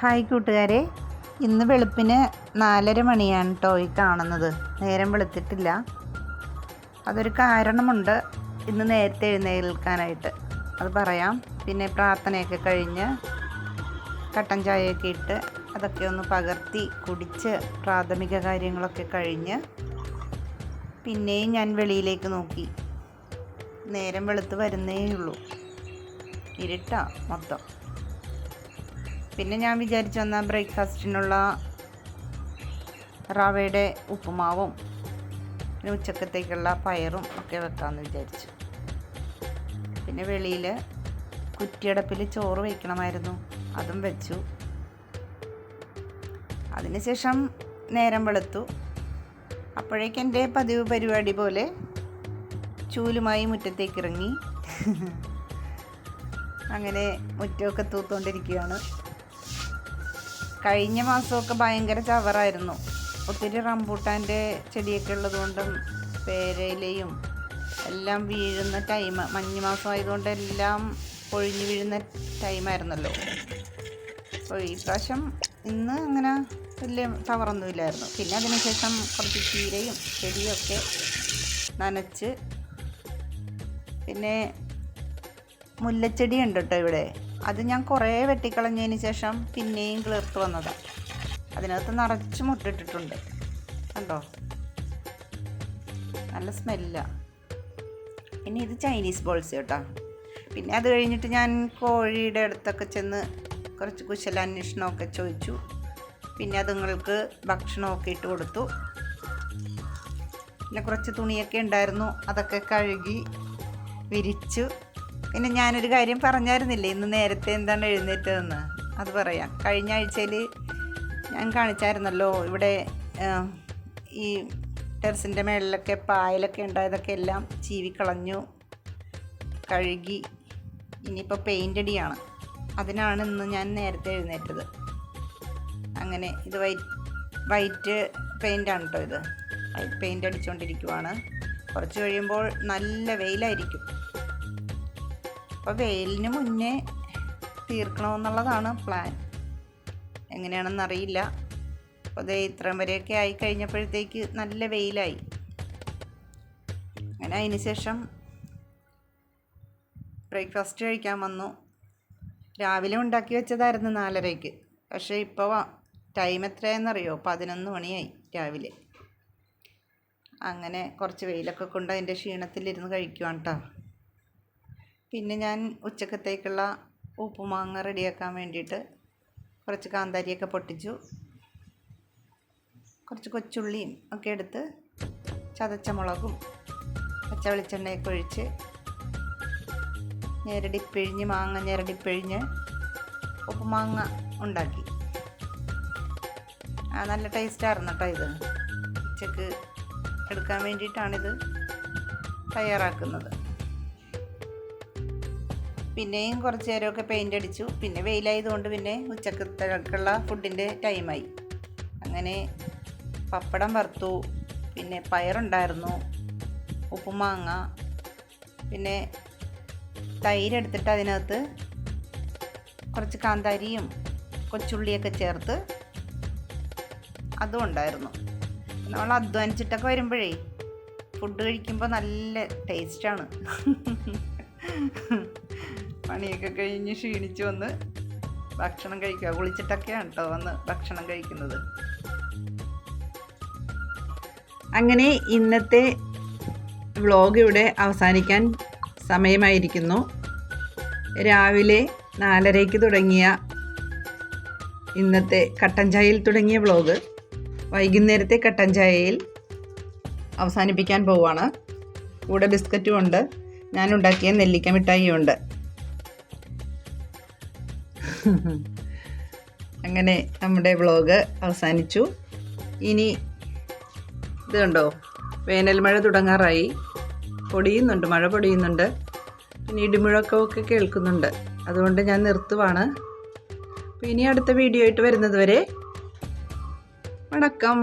Hi കൂട്ടുകാരെ. ഇന്ന് വെളുപ്പിന് നാലര മണിയാണ് കേട്ടോ ഈ കാണുന്നത്. നേരം വെളുത്തിട്ടില്ല. അതൊരു കാരണമുണ്ട്. ഇന്ന് നേരത്തെ എഴുന്നേൽക്കാനായിട്ട്. അത് പറയാം. പിന്നെ പ്രാർത്ഥനയൊക്കെ കഴിഞ്ഞ് കട്ടൻ ചായയൊക്കെ ഇട്ട് അതൊക്കെ ഒന്ന് പകർത്തി കുടിച്ച് പ്രാഥമിക കാര്യങ്ങളൊക്കെ കഴിഞ്ഞ് പിന്നെയും ഞാൻ വെളിയിലേക്ക് നോക്കി. നേരം വെളുത്ത് വരുന്നേ ഉള്ളൂ ഇരുട്ടാ മൊത്തം. പിന്നെ ഞാൻ വിചാരിച്ചു വന്ന ബ്രേക്ക്ഫാസ്റ്റിനുള്ള റവയുടെ ഉപ്പുമാവും പിന്നെ ഉച്ചക്കത്തേക്കുള്ള പയറും ഒക്കെ വെക്കാമെന്ന് വിചാരിച്ചു. പിന്നെ വെളിയിൽ കുറ്റിയടപ്പിൽ ചോറ് വയ്ക്കണമായിരുന്നു അതും വെച്ചു. അതിനുശേഷം നേരം വെളുത്തു. അപ്പോഴേക്കും എന്റെ പതിവ് പരിപാടി പോലെ ചൂലുമായി മുറ്റത്തേക്ക് ഇറങ്ങി അങ്ങനെ മുറ്റമൊക്കെ തൂത്തുകൊണ്ടിരിക്കുകയാണ് കഴിഞ്ഞ മാസമൊക്കെ ഭയങ്കര ചവറായിരുന്നു. ഒത്തിരി റംബൂട്ടാന്റെ ചെടിയൊക്കെ ഉള്ളതുകൊണ്ടും പേരയിലയും എല്ലാം വീഴുന്ന ടൈം മഞ്ഞ് മാസം ആയതുകൊണ്ട് എല്ലാം പൊഴിഞ്ഞു വീഴുന്ന ടൈമായിരുന്നല്ലോ. അപ്പോൾ ഈ പ്രാവശ്യം ഇന്ന് അങ്ങനെ വലിയ ചവറൊന്നുമില്ലായിരുന്നു. പിന്നെ അതിനുശേഷം കുറച്ച് ചീരയും ചെടിയൊക്കെ നനച്ച്. പിന്നെ മുല്ലച്ചെടി ഉണ്ട് കേട്ടോ ഇവിടെ? അത് ഞാൻ കുറേ വെട്ടിക്കളഞ്ഞതിന് ശേഷം പിന്നെയും കിളിർത്ത് വന്നതാണ് അതിനകത്ത് നിറച്ച് മുട്ടിട്ടിട്ടുണ്ട്. കണ്ടോ? നല്ല സ്മെല്ലാണ് പിന്നെ ഇത് ചൈനീസ് ബോൾസ് കേട്ടോ. പിന്നെ അത് കഴിഞ്ഞിട്ട് ഞാൻ കോഴിയുടെ അടുത്തൊക്കെ ചെന്ന് കുറച്ച് കുശലാന്വേഷണമൊക്കെ ചോദിച്ചു. പിന്നെ അതുങ്ങൾക്ക് ഭക്ഷണമൊക്കെ ഇട്ട് കൊടുത്തു. പിന്നെ കുറച്ച് തുണിയൊക്കെ ഉണ്ടായിരുന്നു. അതൊക്കെ കഴുകി വിരിച്ചു. പിന്നെ ഞാനൊരു കാര്യം പറഞ്ഞായിരുന്നില്ലേ ഇന്ന് നേരത്തെ എന്താണ് എഴുന്നേറ്റതെന്ന്? അത് പറയാം. കഴിഞ്ഞ ആഴ്ചയിൽ ഞാൻ കാണിച്ചായിരുന്നല്ലോ ഇവിടെ ഈ ടെറസിന്റെ മേളിലൊക്കെ പായലൊക്കെ ഉണ്ടായതൊക്കെ എല്ലാം ചീവിക്കളഞ്ഞു കഴുകി ഇനിയിപ്പോൾ പെയിന്റ് അടിയാണ് അതിനാണ് ഇന്ന് ഞാൻ നേരത്തെ എഴുന്നേറ്റത്. അങ്ങനെ ഇത് വൈറ്റ് വൈറ്റ് പെയിന്റാണ് കേട്ടോ ഇത്. വൈറ്റ് പെയിന്റ് അടിച്ചുകൊണ്ടിരിക്കുവാണ് കുറച്ച് കഴിയുമ്പോൾ നല്ല വെയിലായിരിക്കും. അപ്പോൾ വെയിലിന് മുന്നേ തീർക്കണമെന്നുള്ളതാണ് പ്ലാൻ എങ്ങനെയാണെന്നറിയില്ല അപ്പോൾ അതേ ഇത്രയും വരെയൊക്കെ ആയി കഴിഞ്ഞപ്പോഴത്തേക്ക് നല്ല വെയിലായി. അങ്ങനെ അതിന് ശേഷം ബ്രേക്ക്ഫാസ്റ്റ് കഴിക്കാൻ വന്നു. രാവിലെ ഉണ്ടാക്കി വെച്ചതായിരുന്നു നാലരയ്ക്ക്. പക്ഷേ ഇപ്പോൾ ടൈം എത്രയാണെന്നറിയോ? പതിനൊന്ന് മണിയായി രാവിലെ. അങ്ങനെ കുറച്ച് വെയിലൊക്കെ കൊണ്ട് അതിന്റെ ക്ഷീണത്തിലിരുന്ന് കഴിക്കുവാണ് കേട്ടോ പിന്നെ ഞാൻ ഉച്ചക്കത്തേക്കുള്ള ഉപ്പുമാങ്ങ റെഡിയാക്കാൻ വേണ്ടിയിട്ട് കുറച്ച് കാന്താരിയൊക്കെ പൊട്ടിച്ചു. കുറച്ച് കൊച്ചുള്ളിയും ഒക്കെ എടുത്ത് ചതച്ച മുളകും പച്ച വെളിച്ചെണ്ണയൊക്കെ ഒഴിച്ച് ഞെരടിപ്പിഴിഞ്ഞ് മാങ്ങ ഞെരടിപ്പിഴിഞ്ഞ് ഉപ്പുമാങ്ങ ഉണ്ടാക്കി. ആ നല്ല ടേസ്റ്റായിരുന്നു കേട്ടോ ഇത്. ഉച്ചയ്ക്ക് എടുക്കാൻ വേണ്ടിയിട്ടാണിത് തയ്യാറാക്കുന്നത്. പിന്നെയും കുറച്ച് നേരമൊക്കെ പെയിന്റ് അടിച്ചു. പിന്നെ വെയിലായതുകൊണ്ട് പിന്നെ ഉച്ചക്കത്തേക്കുള്ള ഫുഡിന്റെ ടൈമായി അങ്ങനെ പപ്പടം വറുത്തു. പിന്നെ പയറുണ്ടായിരുന്നു. ഉപ്പുമാങ്ങ പിന്നെ തൈരെടുത്തിട്ട് അതിനകത്ത് കുറച്ച് കാന്താരിയും കൊച്ചുള്ളിയൊക്കെ ചേർത്ത് അതും ഉണ്ടായിരുന്നു. നമ്മൾ അധ്വാനിച്ചിട്ടൊക്കെ വരുമ്പോഴേ ഫുഡ് കഴിക്കുമ്പോൾ നല്ല ടേസ്റ്റാണ് പണിയൊക്കെ കഴിഞ്ഞ് ക്ഷീണിച്ച് വന്ന് ഭക്ഷണം കഴിക്കുക. കുളിച്ചിട്ടൊക്കെയാണ് കേട്ടോ വന്ന് ഭക്ഷണം കഴിക്കുന്നത്. അങ്ങനെ ഇന്നത്തെ വ്ളോഗ് ഇവിടെ അവസാനിക്കാൻ സമയമായിരിക്കുന്നു. രാവിലെ നാലരയ്ക്ക് തുടങ്ങിയ ഇന്നത്തെ കട്ടൻ ചായയിൽ തുടങ്ങിയ വ്ളോഗ് വൈകുന്നേരത്തെ കട്ടൻ ചായയിൽ അവസാനിപ്പിക്കാൻ പോവുകയാണ് കൂടെ ബിസ്ക്കറ്റും ഉണ്ട്. ഞാൻ ഉണ്ടാക്കിയ നെല്ലിക്ക മിഠായിയും ഉണ്ട്. അങ്ങനെ നമ്മുടെ വ്ളോഗ് അവസാനിച്ചു. ഇനി ഇത് കണ്ടോ? വേനൽ മഴ തുടങ്ങാറായി. പൊടിയുന്നുണ്ട് മഴ പൊടിയുന്നുണ്ട്. പിന്നെ ഇടിമുഴക്കമൊക്കെ കേൾക്കുന്നുണ്ട്. അതുകൊണ്ട് ഞാൻ നിർത്തുവാണ്. അപ്പോൾ ഇനി അടുത്ത വീഡിയോ ആയിട്ട് വരുന്നത് വരെ വണക്കം.